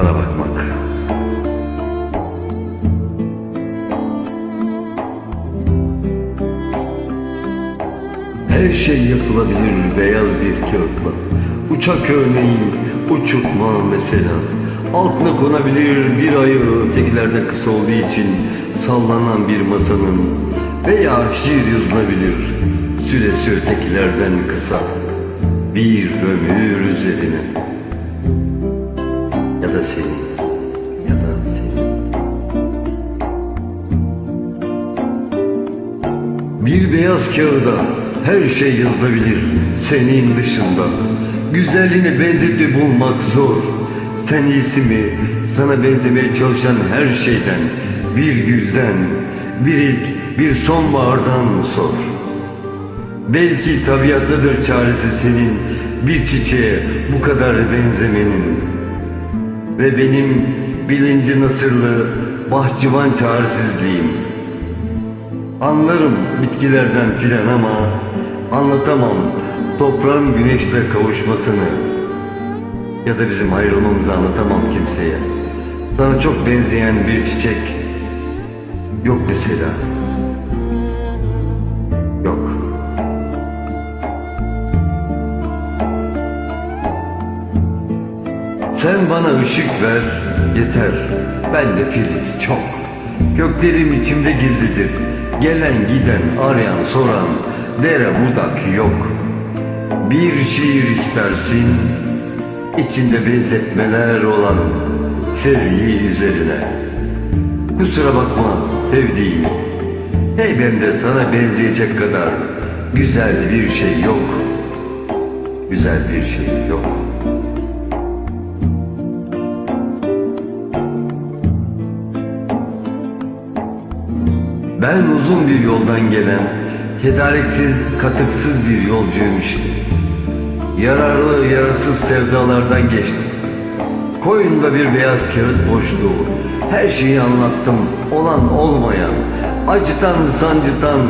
Sana bakmak. Her şey yapılabilir beyaz bir kağıtla. Uçak örneği, uçurtma mesela. Altına konabilir bir ayı ötekilerde kısa olduğu için sallanan bir masanın veya şiir yazılabilir süresi ötekilerden kısa bir ömür üzerine ya da senin ya da senin. Bir beyaz kağıda her şey yazılabilir senin dışında. Güzelliğine benzeti bulmak zor. Sen iyisi mi? Sana benzemeye çalışan her şeyden, bir gülden, bir ilk, bir sonbahardan sor. Belki tabiattadır çaresi senin bir çiçeğe bu kadar benzemenin. Ve benim bilinci nasırlı bahçıvan çaresizliğim. Anlarım bitkilerden filan ama anlatamam toprağın güneşle kavuşmasını ya da bizim ayrılmamızı anlatamam kimseye. Sana çok benzeyen bir çiçek yok mesela. Yok. Sen bana ışık ver yeter. Ben de filiz çok. Göklerim içimde gizlidir. Gelen giden arayan soran dere budak yok. Bir şiir istersin içinde benzetmeler olan sevgi üzerine. Kusura bakma sevdiğim. Heybemde sana benzeyecek kadar güzel bir şey yok. Güzel bir şey yok. Ben uzun bir yoldan gelen, tedariksiz, katıksız bir yolcuyum işte. Yararlı, yarasız sevdalardan geçtim. Koyunda bir beyaz kağıt boşluğu. Her şeyi anlattım, olan olmayan. Acıtan, sancıtan,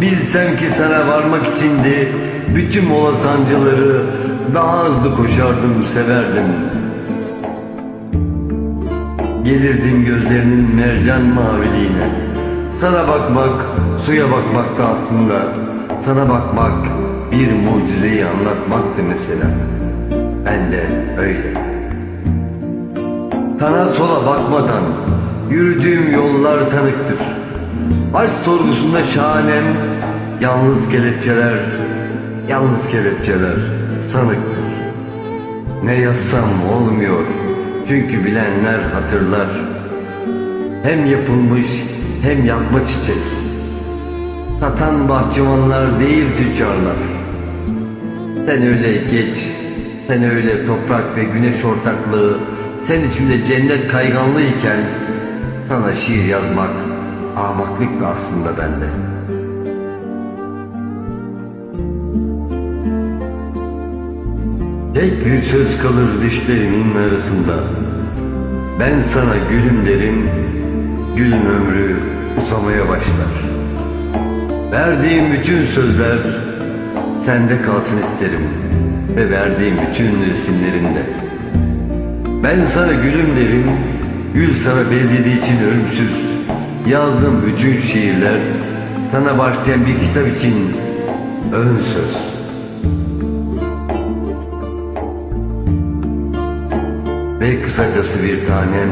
bilsem ki sana varmak içindi. Bütün mola sancıları daha hızlı koşardım, severdim. Gelirdim gözlerinin mercan maviliğine. Sana bakmak, suya bakmaktı aslında. Sana bakmak bir mucizeyi anlatmaktı mesela. Ben de öyle. Sana sola bakmadan yürüdüğüm yollar tanıktır. Aşk sorgusunda şahanem yalnız kelepçeler, yalnız kelepçeler sanıktır. Ne yazsam olmuyor çünkü bilenler hatırlar. Hem yapılmış hem yapma çiçek. Satan bahçıvanlar değil tüccarlar. Sen öyle geç, sen öyle toprak ve güneş ortaklığı, sen içimde cennet kayganlığı iken sana şiir yazmak ahmaklıktı aslında bende. Tek bir söz kalır dişlerimin arasında. Ben sana gülüm derim, gülün ömrü uzamaya başlar. Verdiğim bütün sözler sende kalsın isterim ve verdiğim bütün resimlerinde. Ben sana gülüm derim, gül sana benzediği için ölümsüz. Yazdığım bütün şiirler sana başlayan bir kitap için ön söz. Ve kısacası bir tanem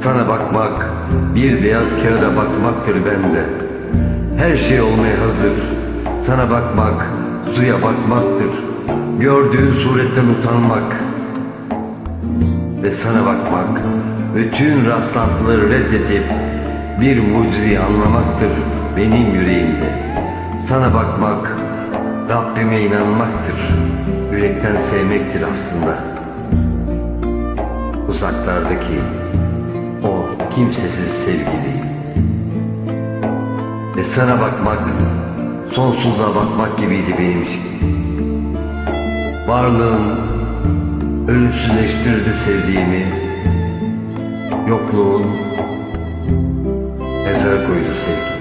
Sana bakmak bir beyaz kağıda bakmaktır bende Her şey olmaya hazır Sana bakmak suya bakmaktır Gördüğün suretten utanmak Ve sana bakmak bütün rastlantıları reddedip bir mucizeyi anlamaktır benim yüreğimde. Sana bakmak Rabbime inanmaktır. Yürekten sevmektir aslında uzaklardaki o kimsesiz sevgili. Ve sana bakmak, sonsuzluğa bakmak gibiydi benim için. Varlığın ölümsüzleştirdi sevdiğimi, yokluğun mezara koydu sevgimi.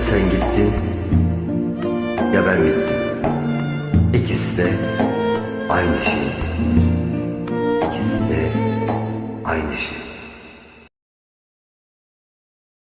sen gittin ya ben bittim. İkisi de aynı şey. İkisi de aynı şey.